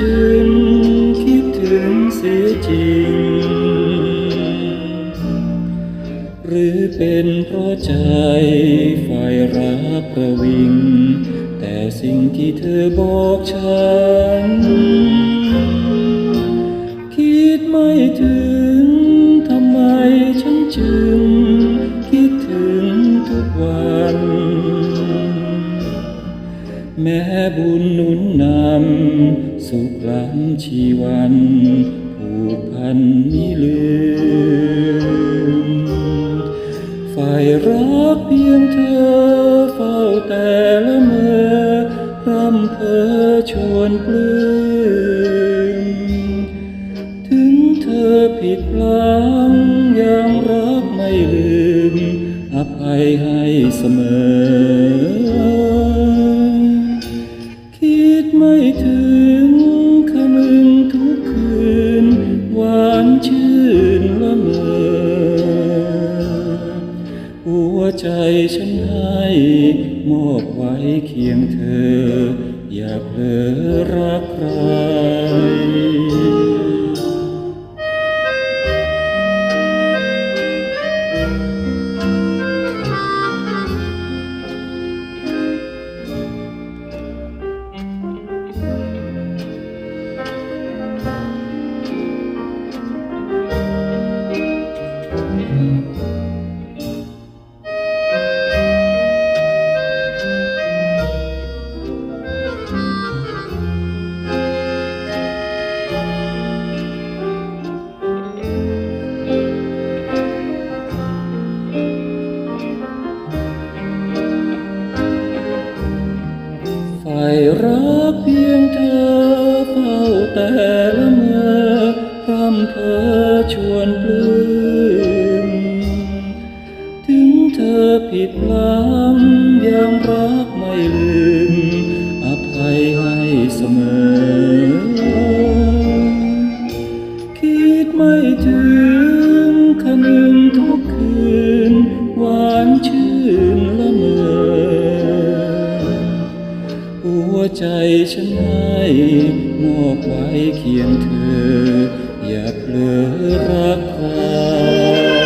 จึงคิดถึงเสียจริง หรือเป็นเพราะใจไฟรักประวิง แต่สิ่งที่เธอบอกฉัน คิดไม่ถึงทำไมฉันจึง คิดถึงทุกวัน แม้บุญหนุนนำ สุขล้ำชีวัน ผูกพันมิลืม ฝ่ายรักเพียงเธอเฝ้าแต่ละเมื่อพร่ำเพอชวนปลื้ม ถึงเธอผิดพลั้งยังรักไม่ลืม อภัยให้เสมอ ใจฉันให้มอบไว้เคียงเธอ อย่าเผลอรักใครฝ่ รักเพียงเธอเฝ้าแต่ละเมื่อพร่ำเพอชวนปลื้มถึงเธอผิดพลังยังรักไม่ลืม อภัยให้เสมอ คิดไม่ถึงคนึง ใจฉันให้มอบไว้เคียงเธอ อย่าเผลอรักใคร